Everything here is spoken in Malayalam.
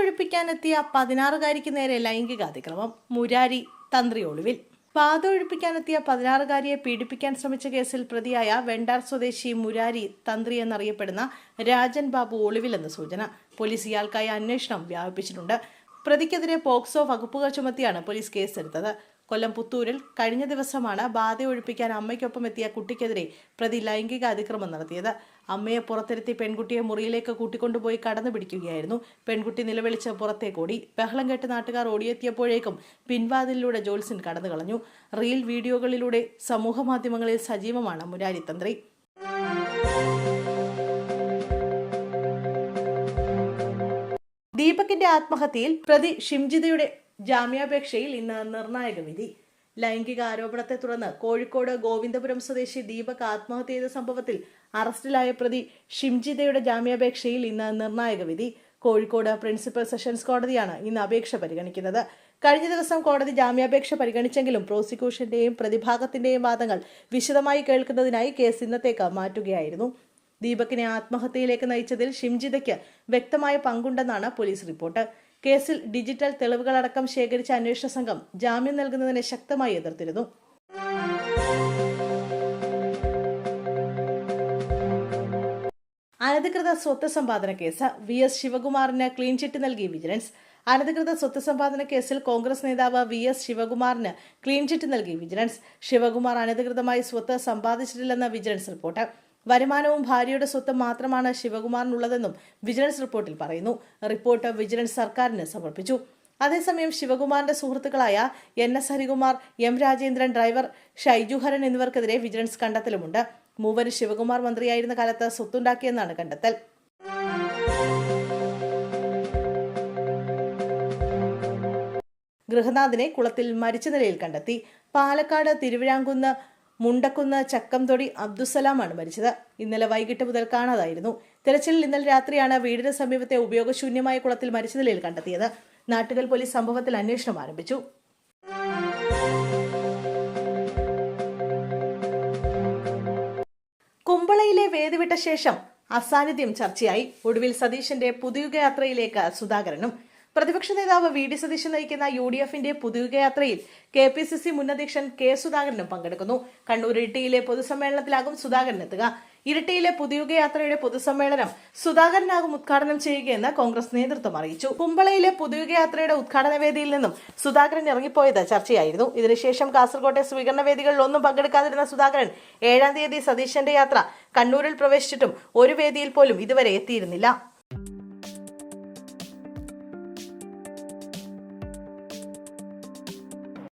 ഒഴിപ്പിക്കാനെത്തിയ പതിനാറുകാരിക്ക് നേരെ ലൈംഗിക അതിക്രമം മുരാരി തന്ത്രി ഒളിവിൽ. പാത ഒഴിപ്പിക്കാനെത്തിയ പതിനാറുകാരിയെ പീഡിപ്പിക്കാൻ ശ്രമിച്ച കേസിൽ പ്രതിയായ വെണ്ടാർ സ്വദേശി മുരാരി തന്ത്രി എന്നറിയപ്പെടുന്ന രാജൻ ബാബു ഒളിവിലെന്ന് സൂചന പോലീസ് ഇയാൾക്കായി അന്വേഷണം വ്യാപിപ്പിച്ചിട്ടുണ്ട്. പ്രതിക്കെതിരെ പോക്സോ വകുപ്പുകൾ ചുമത്തിയാണ് പോലീസ് കേസെടുത്തത്. കൊല്ലം പുത്തൂരിൽ കഴിഞ്ഞ ദിവസമാണ് ബാധ ഒഴിപ്പിക്കാൻ അമ്മയ്ക്കൊപ്പം എത്തിയ കുട്ടിക്കെതിരെ പ്രതി ലൈംഗിക അതിക്രമം നടത്തിയത്. അമ്മയെ പുറത്തിരുത്തി പെൺകുട്ടിയെ മുറിയിലേക്ക് കൂട്ടിക്കൊണ്ടുപോയി കടന്നു പിടിക്കുകയായിരുന്നു. പെൺകുട്ടി നിലവിളിച്ച് പുറത്തേക്കോടി ബഹളം കെട്ട് നാട്ടുകാർ ഓടിയെത്തിയപ്പോഴേക്കും പിൻവാതിലിലൂടെ ജോത്സ്യൻ കടന്നു കളഞ്ഞു റീൽ വീഡിയോകളിലൂടെ സമൂഹമാധ്യമങ്ങളിൽ സജീവമാണ് മുരാരി തന്ത്രി ദീപകിന്റെ ആത്മഹത്യയിൽ പ്രതി ഷിംജിതയുടെ ജാമ്യാപേക്ഷയിൽ ഇന്ന് നിർണായക വിധി. ലൈംഗിക ആരോപണത്തെ തുടർന്ന് കോഴിക്കോട് ഗോവിന്ദപുരം സ്വദേശി ദീപക് ആത്മഹത്യ ചെയ്ത സംഭവത്തിൽ അറസ്റ്റിലായ പ്രതി ഷിംജിതയുടെ ജാമ്യാപേക്ഷയിൽ ഇന്ന് നിർണായക വിധി. കോഴിക്കോട് പ്രിൻസിപ്പൽ സെഷൻസ് കോടതിയാണ് ഇന്ന് അപേക്ഷ പരിഗണിക്കുന്നത്. കഴിഞ്ഞ ദിവസം കോടതി ജാമ്യാപേക്ഷ പരിഗണിച്ചെങ്കിലും പ്രോസിക്യൂഷന്റെയും പ്രതിഭാഗത്തിന്റെയും വാദങ്ങൾ വിശദമായി കേൾക്കുന്നതിനായി കേസ് ഇന്നത്തേക്ക് മാറ്റുകയായിരുന്നു. ദീപകിനെ ആത്മഹത്യയിലേക്ക് നയിച്ചതിൽ ഷിംജിതയ്ക്ക് വ്യക്തമായ പങ്കുണ്ടെന്നാണ് പോലീസ് റിപ്പോർട്ട്. കേസിൽ ഡിജിറ്റൽ തെളിവുകളടക്കം ശേഖരിച്ച അന്വേഷണ സംഘം ജാമ്യം നൽകുന്നതിനെ ശക്തമായി എതിർത്തിരുന്നു. അനധികൃത സ്വത്ത് സമ്പാദന കേസ്. വി എസ് ശിവകുമാറിന് ക്ലീൻ ചിറ്റ് നൽകി വിജിലൻസ്. അനധികൃത സ്വത്ത് സമ്പാദന കേസിൽ കോൺഗ്രസ് നേതാവ് വി എസ് ശിവകുമാറിന് ക്ലീൻ ചിറ്റ് നൽകി വിജിലൻസ്. ശിവകുമാർ അനധികൃതമായി സ്വത്ത് സമ്പാദിച്ചിട്ടില്ലെന്ന് വിജിലൻസ് റിപ്പോർട്ട്. വരുമാനവും ഭാര്യയുടെ സ്വത്തും മാത്രമാണ് ശിവകുമാറിനുള്ളതെന്നും വിജിലൻസ് റിപ്പോർട്ടിൽ പറയുന്നു. റിപ്പോർട്ട് വിജിലൻസ് സർക്കാരിന് സമർപ്പിച്ചു. അതേസമയം ശിവകുമാറിന്റെ സുഹൃത്തുക്കളായ N S Harikumar M Rajendran driver Shaiju Haran എന്നിവർക്കെതിരെ vigilance കണ്ടെത്തലുമുണ്ട്. മൂവരും ശിവകുമാർ മന്ത്രിയായിരുന്ന കാലത്ത് സ്വത്തുണ്ടാക്കിയെന്നാണ് കണ്ടെത്തൽ. ഗൃഹനാഥിനെ കുളത്തിൽ മരിച്ച നിലയിൽ കണ്ടെത്തി. പാലക്കാട് തിരുവിഴാങ്കുന്ന് മുണ്ടക്കുന്ന് ചക്കംതൊടി അബ്ദുസലാമാണ് മരിച്ചത്. ഇന്നലെ വൈകിട്ട് മുതൽ കാണാതായിരുന്നു. തെരച്ചിലിൽ ഇന്നലെ രാത്രിയാണ് വീടിന് സമീപത്തെ ഉപയോഗശൂന്യമായ കുളത്തിൽ മരിച്ച നിലയിൽ കണ്ടെത്തിയത്. നാട്ടുകൽ പോലീസ് സംഭവത്തിൽ അന്വേഷണം ആരംഭിച്ചു. കുമ്പളയിലെ വേദിവിട്ട ശേഷം അസാന്നിധ്യം ചർച്ചയായി. ഒടുവിൽ സതീശന്റെ പുതുയുഗയാത്രയിലേക്ക് സുധാകരനും പ്രതിപക്ഷ നേതാവ് വി ഡി സതീശൻ നയിക്കുന്ന യു ഡി എഫിന്റെ പുതുകയാത്രയിൽ കെ പി സി സി മുൻ അധ്യക്ഷൻ കെ സുധാകരനും പങ്കെടുക്കുന്നു. കണ്ണൂർ ഇരിട്ടിയിലെ പൊതുസമ്മേളനത്തിലാകും സുധാകരൻ എത്തുക. ഇരിട്ടിയിലെ പുതുയുഗയാത്രയുടെ പൊതുസമ്മേളനം സുധാകരനാകും ഉദ്ഘാടനം ചെയ്യുകയെന്ന് കോൺഗ്രസ് നേതൃത്വം അറിയിച്ചു. കുമ്പളയിലെ പുതുയുഗയാത്രയുടെ ഉദ്ഘാടന വേദിയിൽ നിന്നും സുധാകരൻ ഇറങ്ങിപ്പോയത് ചർച്ചയായിരുന്നു. ഇതിനുശേഷം കാസർകോട്ടെ സ്വീകരണ വേദികളിൽ ഒന്നും പങ്കെടുക്കാതിരുന്ന സുധാകരൻ ഏഴാം തീയതി സതീശന്റെ യാത്ര കണ്ണൂരിൽ പ്രവേശിച്ചിട്ടും ഒരു വേദിയിൽ പോലും ഇതുവരെ എത്തിയിരുന്നില്ല.